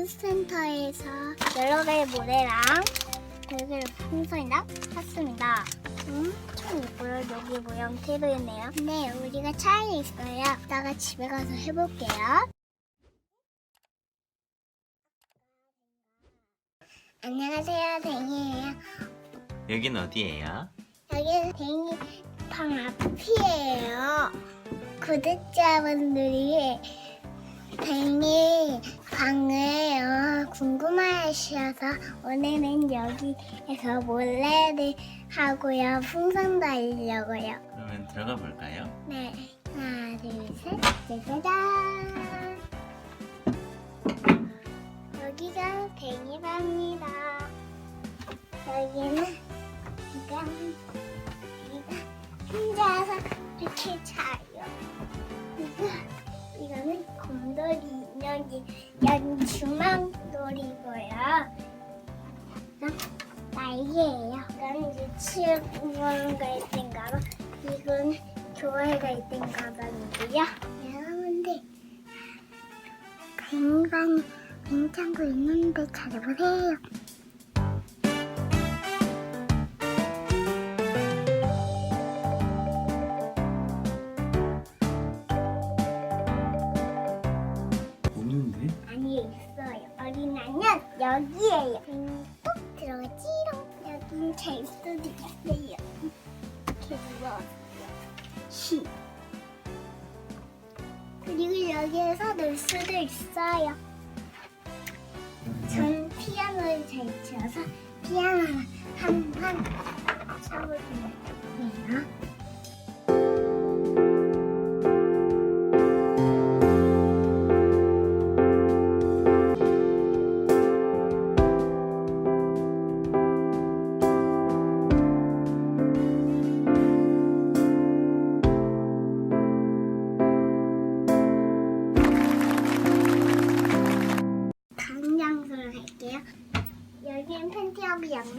문구센터에서 여러 개의 모래랑 되게 풍선이랑 샀습니다. 음, 참 예뻐요. 여기 모양대로 있네요. 네, 우리가 차에 있어요. 이따가 집에 가서 해볼게요. 안녕하세요, 댕이에요. 여긴 어디예요? 여기는 댕이 방 앞이에요. 구독자분들이 댕이 방을 어, 궁금해하셔서 오늘은 여기에서 몰래를 하고요. 풍선도 알려고요. 그러면 들어가 볼까요? 네. 하나, 둘, 셋. 짜자잔. 여기가 댕이방입니다. 여기는 이가 혼자서 이렇게 자요. 이거, 이거는 곰돌이 여기 주망돌이고요. 이건 날개예요. 이건 유치원가 있던가 봐. 이건 교회가 있던가 봐는데요. 여러분들 굉장히 냉장고 있는데 찾아보세요. 여기에요. 음, 꼭 들어가지롱. 여긴 잘 수도 있어요. 이렇게. 히. 그리고 여기에서 놀 수도 있어요. 전 피아노를 잘 쳐서 피아노를 한번 쳐볼게요.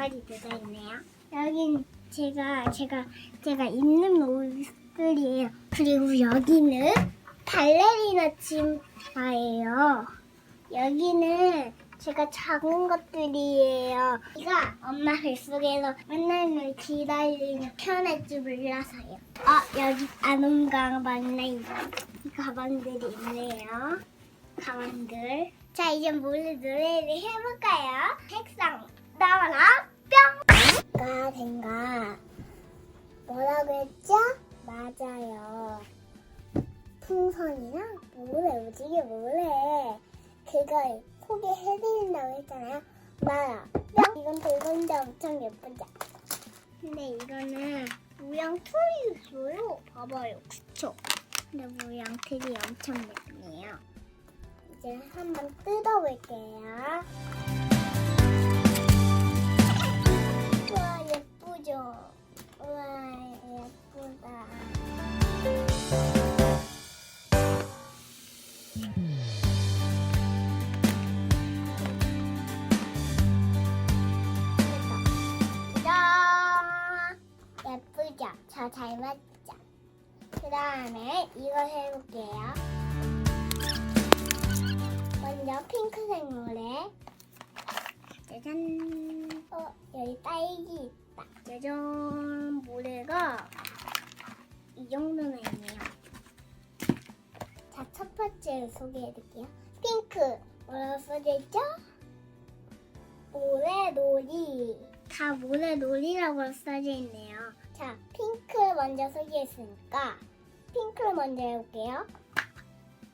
팬티하고 양말이 들어 있네요. 여긴 제가 제가 제가 입는 옷들이에요. 그리고 여기는 발레리나 치마예요. 여기는 제가 작은 것들이에요. 이거 엄마 뱃속에서 맨날 늘 기다리는 편할 줄 몰라서요. 아 여기 아는 가방이나 이 가방들이 있네요. 가방들. 자, 이제 몰래 노래를 해볼까요? 색상 나와라 뿅! 가 된가 뭐라고 했죠? 맞아요. 풍선이랑 모래, 오지게 모래. 그거 소개해드린다고 했잖아요. 맞아. 뿅! 이건 돌건데 엄청 예쁘죠? 근데 이거는 모양 틀이 있어요. 봐봐요. 그쵸? 근데 모양 틀이 엄청 예쁘네요. 이제 한번 뜯어볼게요. 예쁘죠? 우와 예쁘다. 잘 맞죠? 그 다음에 이거 해볼게요. 먼저 핑크색 모래. 짜잔. 어, 여기 딸기 짜잔. 모래가 이 정도나 있네요. 자, 첫 번째 소개해드릴게요. 핑크. 뭐라고 써져있죠? 모래놀이. 다 모래놀이라고 써져있네요. 자, 핑크 먼저 소개했으니까 핑크를 먼저 해볼게요.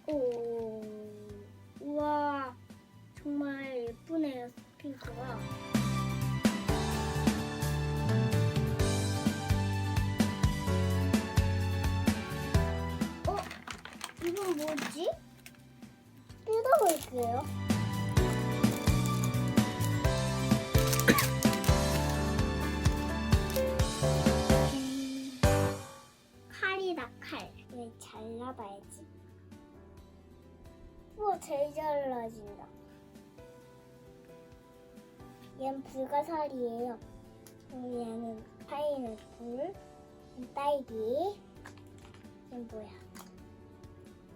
오. 우와, 정말 예쁘네요, 핑크가. 뭐지? 뜯어볼게요. 음, 칼이다, 칼. 왜 잘라봐야지. 우와 제일 잘라진다. 얘는 불가사리예요. 얘는 파인애플, 딸기, 얘는 뭐야?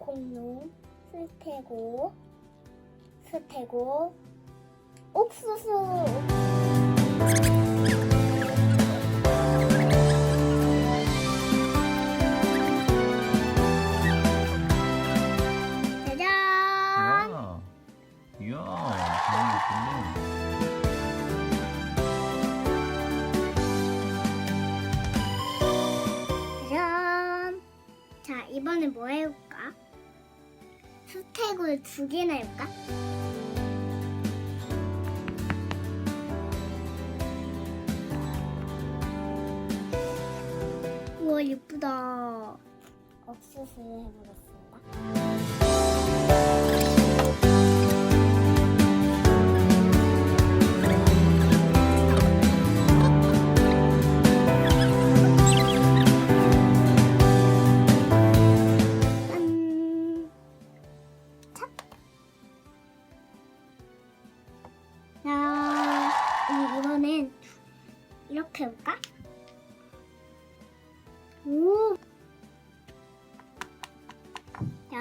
공룡, 스테고, 스테고, 옥수수. 짜잔! 와. 이야, 정말 예쁜데. 짜잔! 자, 이번에 뭐 해볼까? 스테이크를 두 개나 해볼까? 우와, 예쁘다. 옥수수 해보겠습니다.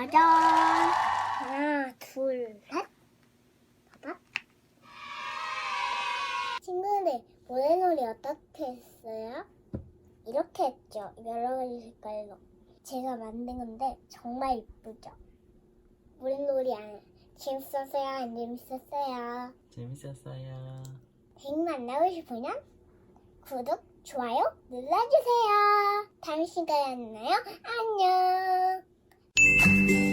짜잔! 하나, 둘, 셋! 봐봐. 친구들, 모래놀이 어떻게 했어요? 이렇게 했죠. 여러 가지 색깔로. 제가 만든 건데 정말 이쁘죠? 모래놀이 안 재밌었어요? 안 재밌었어요? 재밌었어요. 백 만 나고 싶으면 구독, 좋아요 눌러주세요. 다음 시간에 만나요. 안녕. Thank you.